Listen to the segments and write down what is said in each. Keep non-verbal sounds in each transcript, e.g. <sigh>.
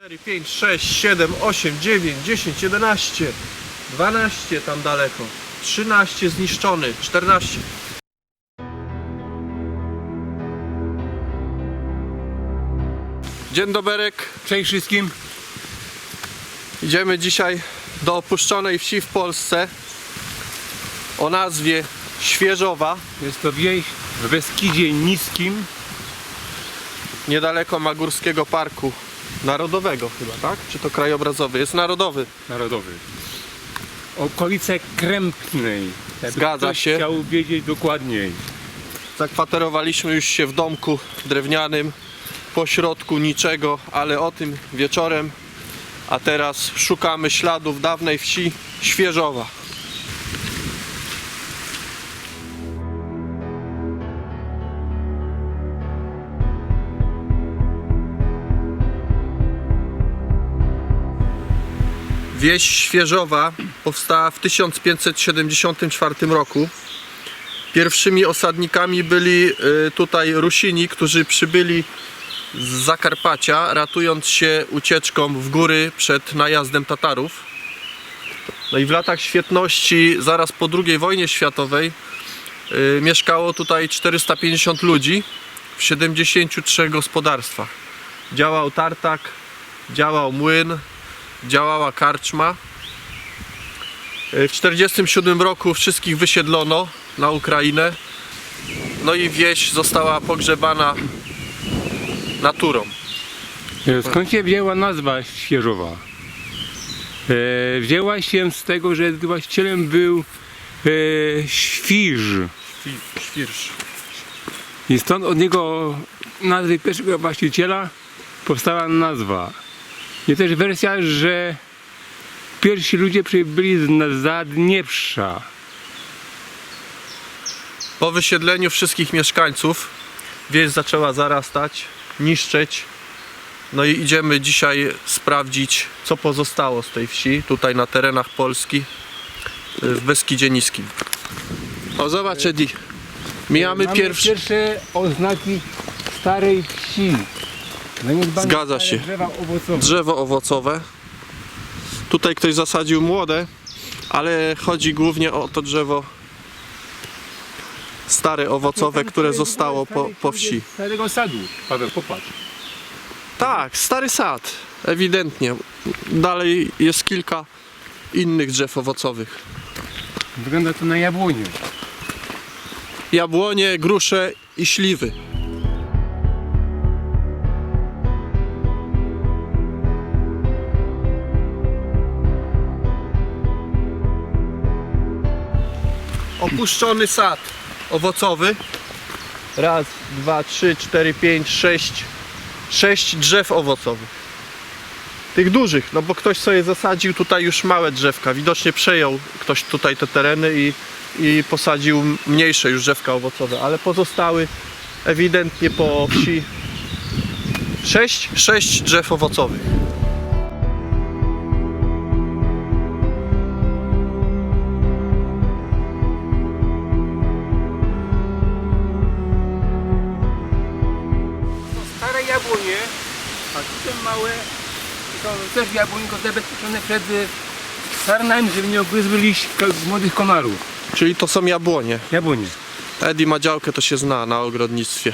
4, 5, 6, 7, 8, 9, 10, 11, 12 tam daleko, 13 zniszczony, 14. Dzień doberek, Cześć wszystkim. idziemy dzisiaj do opuszczonej wsi w Polsce o nazwie Świeżowa, Jest to wieś w Beskidzie Niskim. niedaleko Magórskiego Parku Narodowego chyba, tak? Czy to krajobrazowy? Jest narodowy. Narodowy. Okolice Krępnej. Jakby Zgadza ktoś się. chciał wiedzieć dokładniej. Zakwaterowaliśmy już się w domku drewnianym, po środku niczego, ale o tym wieczorem. A teraz szukamy śladów dawnej wsi Świeżowa. Wieś Świeżowa powstała w 1574 roku. Pierwszymi osadnikami byli y, tutaj Rusini, którzy przybyli z Zakarpacia, ratując się ucieczką w góry przed najazdem Tatarów. No i w latach świetności, zaraz po II wojnie światowej, y, mieszkało tutaj 450 ludzi w 73 gospodarstwach. Działał tartak, działał młyn, działała karczma. Y, W 1947 roku wszystkich wysiedlono na Ukrainę. No i wieś została pogrzebana naturą. E, Skąd się wzięła nazwa Świeżowa? E, wzięła się z tego, że właścicielem był e, Świż. Świrsz. I stąd od niego nazwy pierwszego właściciela powstała nazwa. Jest też wersja, że pierwsi ludzie przybyli z Zadnieprza. Po wysiedleniu wszystkich mieszkańców wieś zaczęła zarastać, niszczyć. No i idziemy dzisiaj sprawdzić, co pozostało z tej wsi, tutaj na terenach Polski, y, w Beskidzie Niskim. O, zobacz, Edi. Mijamy pierwszy. pierwsze oznaki starej wsi. Zaniedbane Zgadza się. Drzewo owocowe. Tutaj ktoś zasadził młode, ale chodzi głównie o to drzewo stare owocowe, które zostało po, po wsi. Starego sadu. Paweł, popatrz. Tak, stary sad, ewidentnie. Dalej jest kilka innych drzew owocowych. Wygląda to na jabłonię. Jabłonie, grusze i śliwy. Opuszczony sad owocowy. Raz, dwa, trzy, cztery, pięć, sześć. Sześć drzew owocowych. Tych dużych, no bo ktoś sobie zasadził tutaj już małe drzewka. Widocznie przejął ktoś tutaj te tereny i, i posadził mniejsze już drzewka owocowe, ale pozostały ewidentnie po wsi sześć, sześć drzew owocowych. Są małe, to też jabłoniko zabezpieczone przed y, sarnami, żeby nie ko- młodych komarów. Czyli to są jabłonie. Jabłonie. Edi ma działkę, to się zna na ogrodnictwie.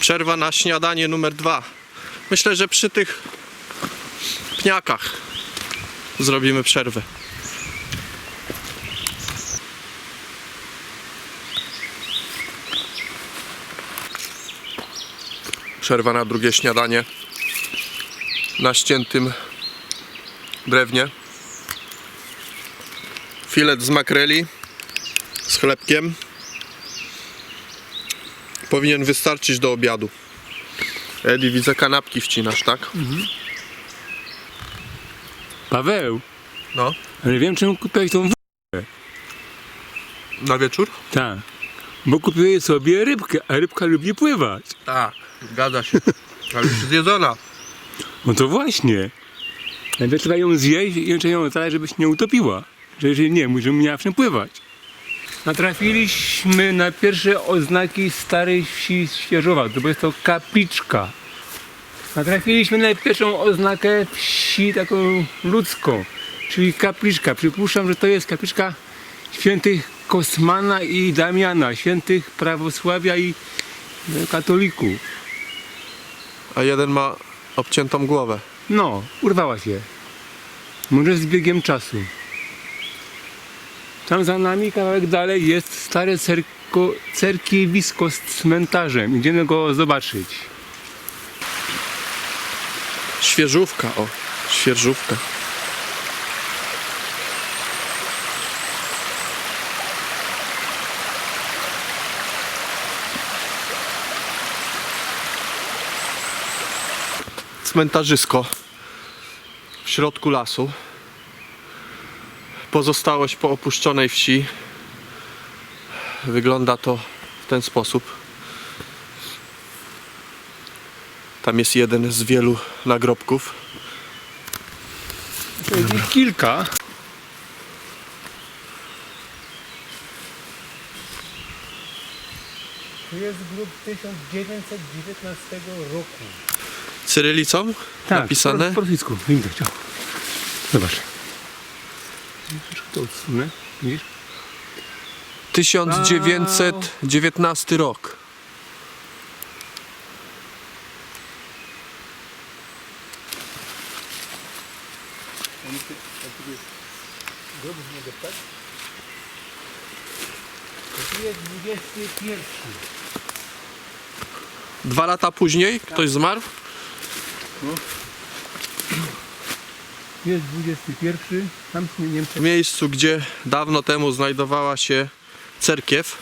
Przerwa na śniadanie numer dwa. Myślę, że przy tych pniakach zrobimy przerwę. Przerwa na drugie śniadanie na ściętym drewnie. Filet z makreli z chlebkiem. Powinien wystarczyć do obiadu. Edi, widzę kanapki wcinasz, tak? Paweł, No. ale wiem czemu kupiłeś tą w... Na wieczór? Tak. Bo kupiłeś sobie rybkę, a rybka lubi pływać. Tak, zgadza się. Ale już zjedzona. No to właśnie. Najpierw trzeba ją zjeść i jeszcze ją zalać, żeby się nie utopiła. Że jeżeli nie, żeby miała w czym pływać. natrafiliśmy na pierwsze oznaki starej wsi Świeżowa, to jest to kapliczka. Natrafiliśmy na pierwszą oznakę wsi taką ludzką, czyli kapliczka. Przypuszczam, że to jest kapliczka świętych Kosmana i Damiana, świętych prawosławia i katolików. A jeden ma obciętą głowę. No, urwała się. Może z biegiem czasu. Tam za nami, kawałek dalej, jest stare cerko, cerkiewisko z cmentarzem. Idziemy go zobaczyć. Świeżówka, o. Świeżówka. Cmentarzysko w środku lasu. Pozostałość po opuszczonej wsi. Wygląda to w ten sposób. Tam jest jeden z wielu nagrobków. To jest ich kilka. To jest grób 1919 roku. Cyrylicą napisane. Po, po rosyjsku. Widać, o. Zobacz. To odsunę. Widzisz? 1919 rok. Grób z niego, tak? To jest 21. Dwa lata później ktoś zmarł. Jest 21. Tam nie wiem, W miejscu, gdzie dawno temu znajdowała się cerkiew.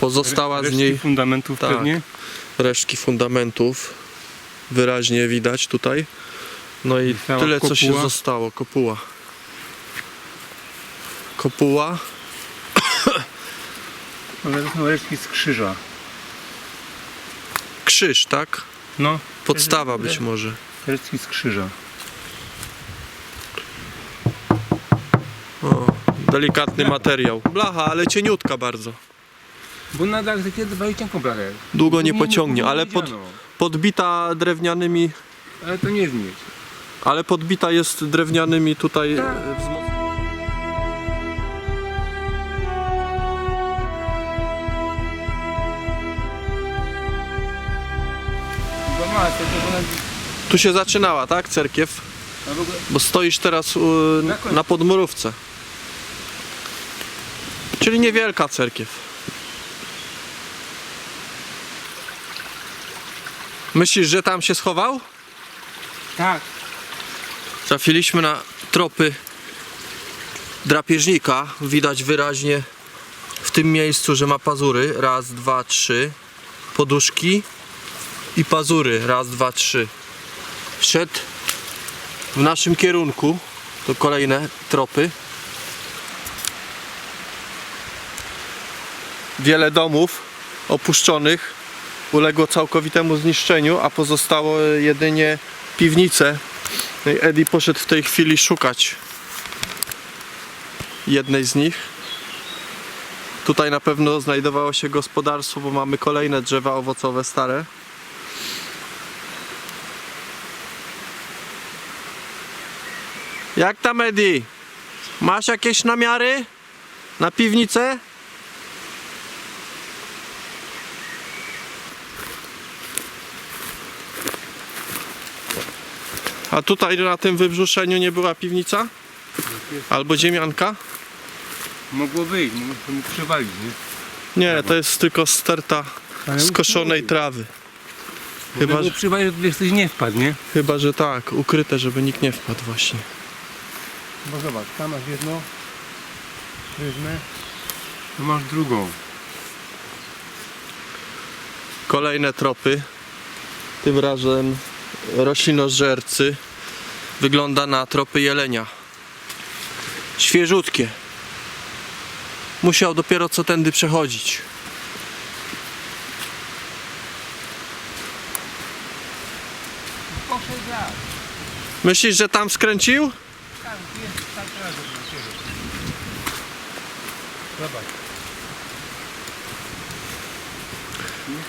Pozostała z niej fundamentów Tak. pewnie. resztki fundamentów. Wyraźnie widać tutaj. No i Została tyle co się kopuła. zostało. Kopuła. Kopuła. Ale to są resztki z krzyża. Krzyż, tak? No. Podstawa być może. Resztki z krzyża. O, delikatny materiał. Blacha, ale cieniutka bardzo. Bo nadal takie dwa cienką blachę. Długo nie pociągnie, ale pod, podbita drewnianymi, Ale to nie zmieć. ale podbita jest drewnianymi tutaj Tak. e, Ona... Tu się zaczynała, tak, cerkiew? A w ogóle... Bo stoisz teraz u, Na końcu. na podmurówce. Czyli niewielka cerkiew. Myślisz, że tam się schował? Tak. Trafiliśmy na tropy drapieżnika. Widać wyraźnie w tym miejscu, że ma pazury. Raz, dwa, trzy. Poduszki i pazury. Raz, dwa, trzy. Szedł w naszym kierunku. To kolejne tropy. Wiele domów opuszczonych uległo całkowitemu zniszczeniu, a pozostało jedynie piwnice Eddie poszedł w tej chwili szukać jednej z nich. Tutaj na pewno znajdowało się gospodarstwo, bo mamy kolejne drzewa owocowe stare. Jak tam Eddie? Masz jakieś namiary na piwnicę? A tutaj na tym wybrzuszeniu nie była piwnica? Albo ziemianka? Mogło wyjść, mógł, mógł przywalić, nie? Nie, to jest tylko sterta skoszonej trawy. Chyba, że że, przywalić, żeby wiesz, coś nie wpadł, nie? chyba, że tak, ukryte, żeby nikt nie wpadł właśnie. Bo zobacz, tam masz jedno pryzmę, tu masz drugą. Kolejne tropy. Tym razem roślinożercy. Wygląda na tropy jelenia. Świeżutkie. Musiał dopiero co tędy przechodzić. Myślisz, że tam skręcił? Tak, jest tak razem na ciebie. Zobacz.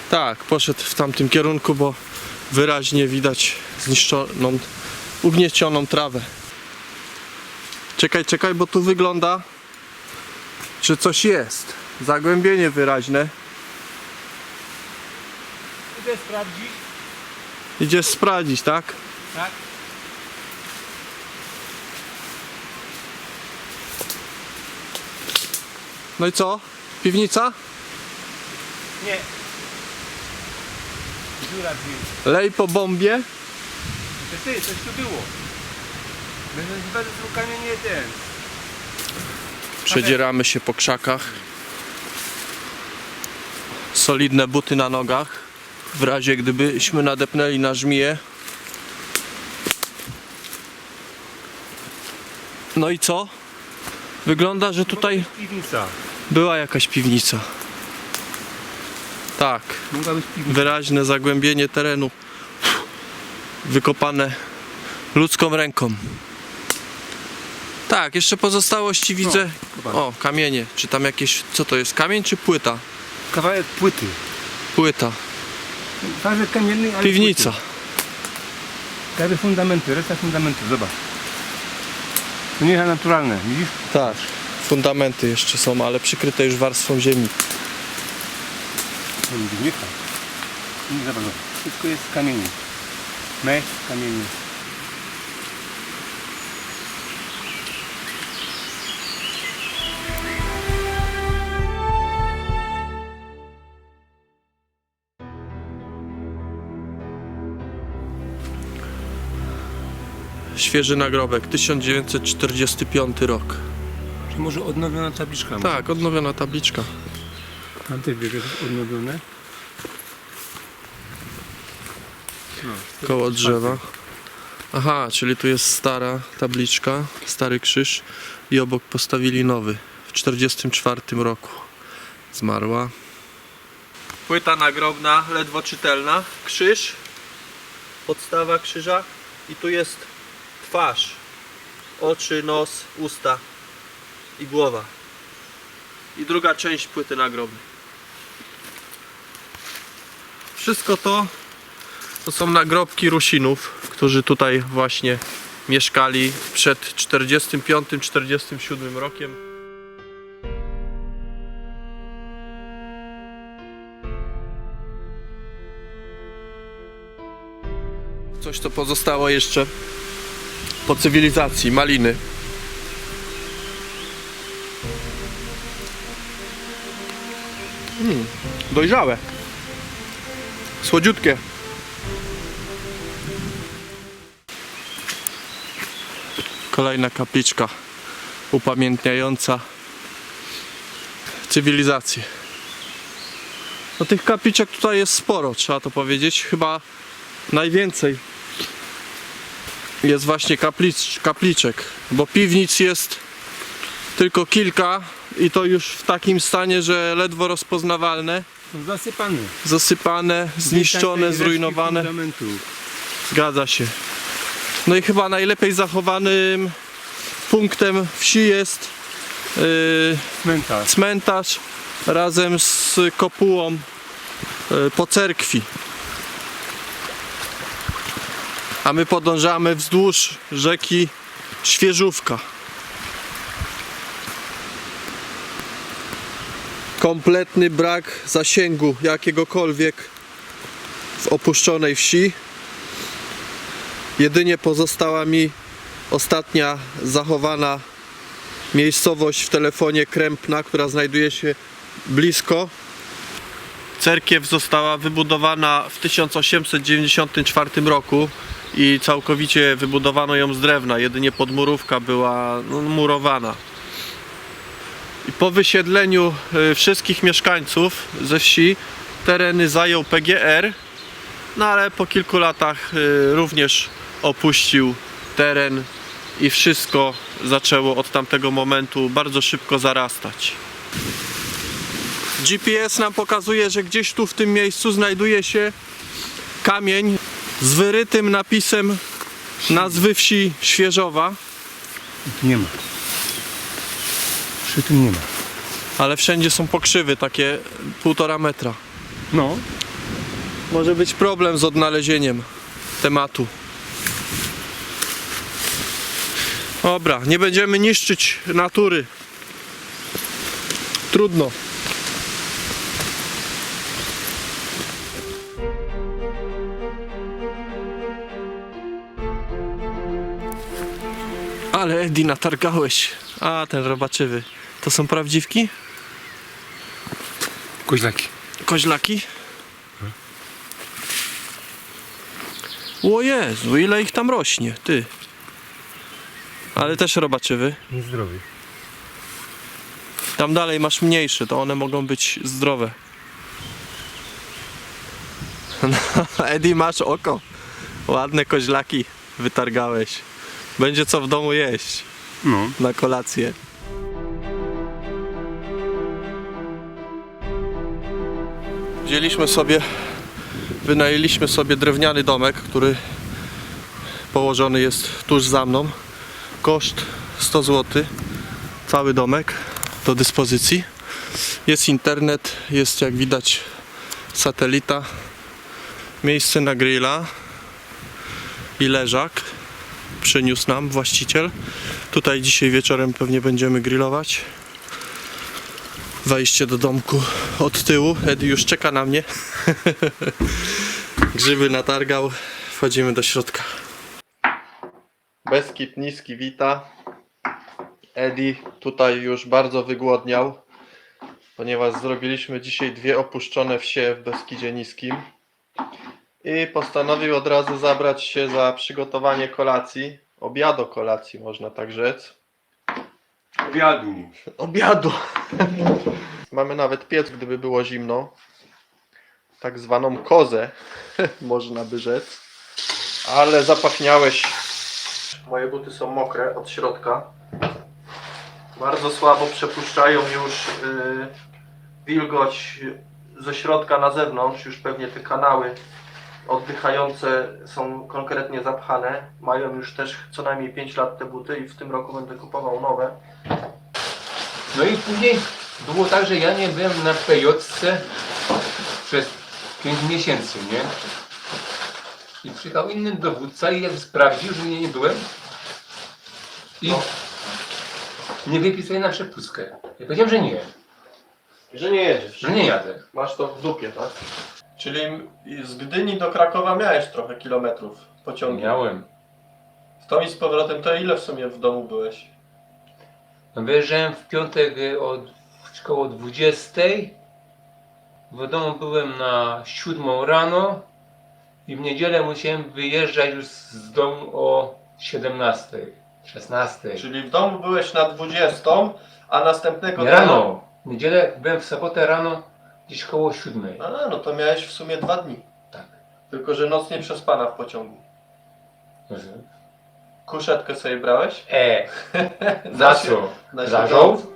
Tak, poszedł w tamtym kierunku, bo wyraźnie widać zniszczoną, ugniecioną trawę. Czekaj, czekaj, bo tu wygląda, że coś jest. Zagłębienie wyraźne. Idę sprawdzić. Idziesz sprawdzić, tak? Tak? No i co? Piwnica? Nie. Dziura drzwi. Lej po bombie. To ty, coś tu było. Będę tu kamienie ten. Przedzieramy się po krzakach. Solidne buty na nogach. W razie gdybyśmy nadepnęli na żmiję. No i co? Wygląda, że tutaj Piwnica. była jakaś piwnica. Tak, Mogła być piwnica. wyraźne zagłębienie terenu. Wykopane ludzką ręką. Tak, jeszcze pozostałości widzę. zobacz. O, kamienie. Czy tam jakieś. Co to jest? Kamień czy płyta? Kawałek płyty. Płyta. Kawałek kamienny, ale Piwnica. Płyty. Prawie fundamenty, reszta fundamentów, zobacz. Nie naturalne, widzisz? Tak. Fundamenty jeszcze są, ale przykryte już warstwą ziemi. Nie. Nie zobacz, zobacz. Wszystko jest z kamieni. Mech z kamieni. Świeży nagrobek, 1945 rok. Czy może odnowiona tabliczka? Tak, odnowiona tabliczka. Tam też wiesz, że jest odnowione. No, Koło drzewa. Aha, czyli tu jest stara tabliczka, stary krzyż i obok postawili nowy. W 44 roku zmarła. Płyta nagrobna, ledwo czytelna. Krzyż, podstawa krzyża i tu jest twarz, oczy, nos, usta i głowa. I druga część płyty nagrobnej. Wszystko to to są nagrobki Rusinów, którzy tutaj właśnie mieszkali przed 45-47 rokiem. Coś co pozostało jeszcze po cywilizacji, maliny. Mm, dojrzałe. Słodziutkie. Kolejna kapliczka upamiętniająca cywilizację. No tych kapliczek tutaj jest sporo, trzeba to powiedzieć. Chyba najwięcej jest właśnie kaplicz, kapliczek, bo piwnic jest tylko kilka i to już w takim stanie, że ledwo rozpoznawalne, Zasypany. zasypane, zniszczone, zrujnowane. Zgadza się. No i chyba najlepiej zachowanym punktem wsi jest yy, Cmentarz. cmentarz razem z kopułą yy, po cerkwi. A my podążamy wzdłuż rzeki Świeżówka. Kompletny brak zasięgu jakiegokolwiek w opuszczonej wsi. Jedynie pozostała mi ostatnia zachowana miejscowość w telefonie Krępna, która znajduje się blisko. Cerkiew została wybudowana w 1894 roku i całkowicie wybudowano ją z drewna. Jedynie podmurówka była no, murowana. I po wysiedleniu y, wszystkich mieszkańców ze wsi tereny zajął PGR, no ale po kilku latach y, również opuścił teren i wszystko zaczęło od tamtego momentu bardzo szybko zarastać. GPS nam pokazuje, że gdzieś tu w tym miejscu znajduje się kamień z wyrytym napisem nazwy wsi Świeżowa. Nie ma. Przy tym nie ma. Ale wszędzie są pokrzywy takie półtora metra. No. Może być problem z odnalezieniem tematu. Dobra, nie będziemy niszczyć natury. Trudno. Ale Edi natargałeś. A, ten robaczywy. To są prawdziwki? Koźlaki. Koźlaki? O Jezu, ile ich tam rośnie, ty. Ale też robaczywy. Niezdrowy. Tam dalej masz mniejsze, to one mogą być zdrowe. <laughs> No, Edi, masz oko. Ładne koźlaki wytargałeś. Będzie co w domu jeść No. na kolację. Wzięliśmy sobie, wynajęliśmy sobie drewniany domek, który położony jest tuż za mną. Koszt 100 zł. Cały domek do dyspozycji. Jest internet, jest jak widać satelita, miejsce na grilla i leżak przyniósł nam właściciel. Tutaj dzisiaj wieczorem pewnie będziemy grillować. Wejście do domku od tyłu. Edi już czeka na mnie. <laughs> Grzyby natargał. Wchodzimy do środka. Beskid niski wita. Edi tutaj już bardzo wygłodniał, ponieważ zrobiliśmy dzisiaj dwie opuszczone wsie w Beskidzie Niskim. I postanowił od razu zabrać się za przygotowanie kolacji, obiadu kolacji można tak rzec. Obiadu. Obiadu! <laughs> Mamy nawet piec, gdyby było zimno. Tak zwaną kozę, <laughs> można by rzec. Ale zapachniałeś. Moje buty są mokre od środka. Bardzo słabo przepuszczają już yy, wilgoć ze środka na zewnątrz. Już pewnie te kanały oddychające są konkretnie zapchane. Mają już też co najmniej 5 lat te buty i w tym roku będę kupował nowe. No i później było tak, że ja nie byłem na pejotce przez 5 miesięcy, nie? I przyjechał inny dowódca i jak sprawdził, że nie, nie byłem i No. nie wypisuje na przepustkę. Ja powiedziałem, że nie, Że nie jedziesz. że nie jadę. Masz to w dupie, tak? Czyli z Gdyni do Krakowa miałeś trochę kilometrów pociągiem. Miałem. W to i z powrotem to ile w sumie w domu byłeś? No wyjeżdżałem w piątek y, od koło 20. W domu byłem na 7 rano i w niedzielę musiałem wyjeżdżać już z domu o 17, 16. Czyli w domu byłeś na 20, a następnego Nie rano. W niedzielę byłem w sobotę rano gdzieś koło 7. A, no to miałeś w sumie dwa dni. Tak. Tylko, że noc nie przespana w pociągu. Kuszetkę sobie brałeś? E, za <laughs> co? Na Za żołd?